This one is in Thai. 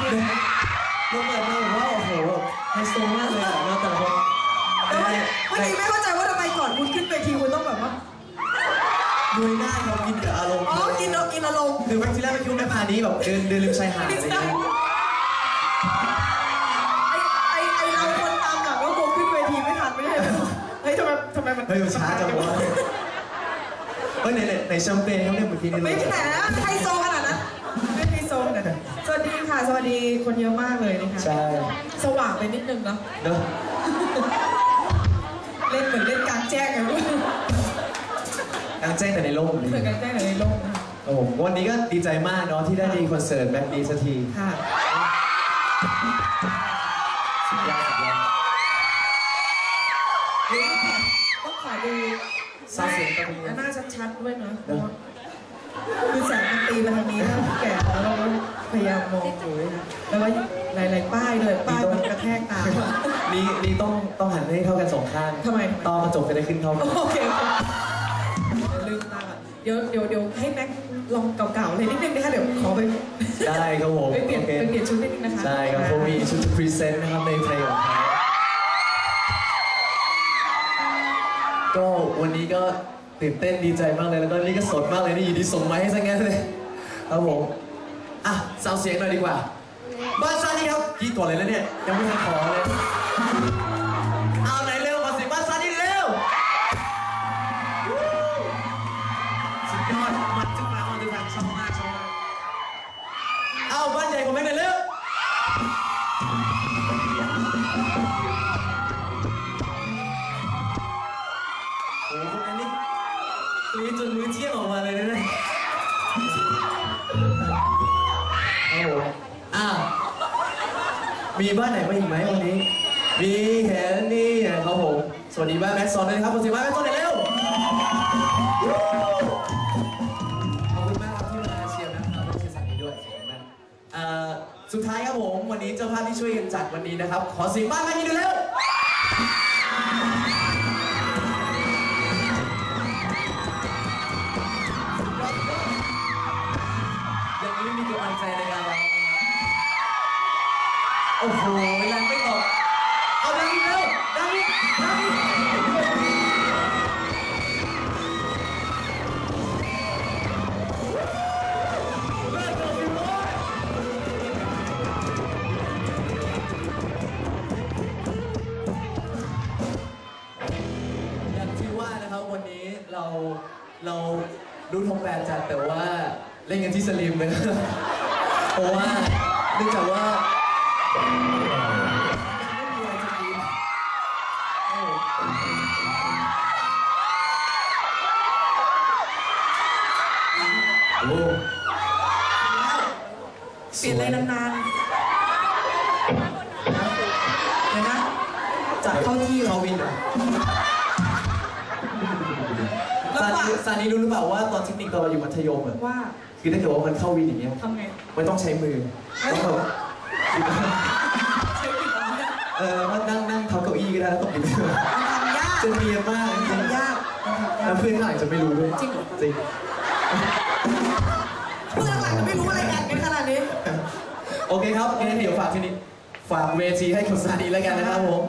ครับคือเราเปิดมาแบบว่าโอ้โหแบบไฮโซมากเลยอะเราแต่ละคนแต่ว่าเมื่อกี้ไม่เข้าใจว่าทำไมก่อนคุณขึ้นเวทีคุณต้องแบบว่าดูหน้าเขากินกับอารมณ์อ๋อกินเอากินอารมณ์คือวันที่แรกไม่คิดว่าแม่พานี้แบบเดินเดินริมชายหาดอะไรไม่อย่างใช่เงี้ยไอไอไอเราคนตามหลังก็กลัวขึ้นเวทีไม่ทันไม่ใช่เหรอเฮ้ยทำไมทำไมมันเฮ้ยมันช้าจังวะเฮ้ยไหนไหนไหนแชมเปญเขาเนี่ยเมื่อกี้นี่ไม่เลยแหมไฮโซขนาดนั้น ดีค่ะสวัสดีคนเยอะมากเลยนะคะใช่ สว่างไปนิดนึงเนาะเนอะเล่นเหมือนเล่นกลางแจ้งไงวะกลางแจ้งแต่ในร่มเหมือนกลางแจ้งแต่ในโลกนะโอ้โหวันนี้ก็ดีใจมากเนาะที่ได้มีคอนเสิร์ตแบบนี้สักทีค่ะ สุดยอดสุดยอดต้องขอดูซาวด์เสียงก็มีหน้าชัดๆด้วยนะเนอะคือแสงมันตีมาทาง พยายามมองอยู่ด้วยนะแล้วก็หลาย ๆ ป้ายเลยป้ายมันกระแทกตา นี่นี่ต้องต้องหันให้เท่ากันสองข้างทำไมต่อกระจกจะได้ขึ้นเข้ากันโอเคเดี๋ยวลืมตาก่อนเดี๋ยวเดี๋ยวเดี๋ยวให้แม็กลองเก่าๆเลยนิดนึงนะคะเดี๋ยวขอไปได้ครับผมไปเปลี่ยนโอเคไปเปลี่ยนชุดนิดนึงนะคะใช่ครับผมมีชุดพรีเซนต์นะครับในเพลงของเขาก็วันนี้ก็ตื่นเต้นดีใจมากเลยแล้วก็นี่ก็สดมากเลยนี่อยู่ดีส่งมาให้ซะงั้นเลยครับผม อะสาวเสียงหน่อยดีกว่า บ้านซานี่ครับกี่ต่อเลยแล้วเนี่ย ยังไม่ทันขอเลย มีบ้านไหนมาอีกไหมวันนี้ มีเห็นนี่ครับผมสวัสดีบ้านแม็กซ์ซอนด้วยนะครับขอเสียงบ้านแม็กซ์ซอนหน่อยเร็วขอบคุณมากครับที่มาเชียร์นะครับและเชียร์สักนี้ด้วยเอ่อสุดท้ายครับผมวันนี้เจ้าภาพที่ช่วยกันจัดวันนี้นะครับ ขอเสียงบ้านแม็กซ์อีกหน่อยเร็วอย่างนี้มีกำลังใจในการ โอ้โหแรงไม่ตกเอาดังอีกเร็วดังอีกดังอีกอย่างที่ว่านะครับวันนี้เราเราดูทงแบนจัดแต่ว่าเล่นกันที่สลิมเลยนะเพราะว่าเนื่องจากว่า โอ้โหเปลี่ยนอะไรนานๆเดี๋ยวนะจัดเข้าที่เขาวินเหรอแล้วซาว่านีซานีรู้หรือเปล่าว่าตอนเทคนิคตอนเราอยู่มัธยมอะว่า คือถ้าเกิดว่ามันเข้าวินอย่างเงี้ย ทำไงไม่ต้องใช้มือต้องแบบใช้ผิดอัน เนี้ยเออมันนั่งนั่งทับเก้าอี้ก็ได้แล้วตบมือมันทำยากจะเนียนมากจริงทำยากมันทำๆยาแล้กวเพื่อนข้างหลังจะไม่รู้ด้วยจริงเหรอ จริงเพื่อนหลังจะไม่รู้อะไรกันกันขนาดนี้ โอเคครับงั้นเดี๋ยวฝากทีนี้ฝากเวทีให้กับซานีแล้วกันนะครับผม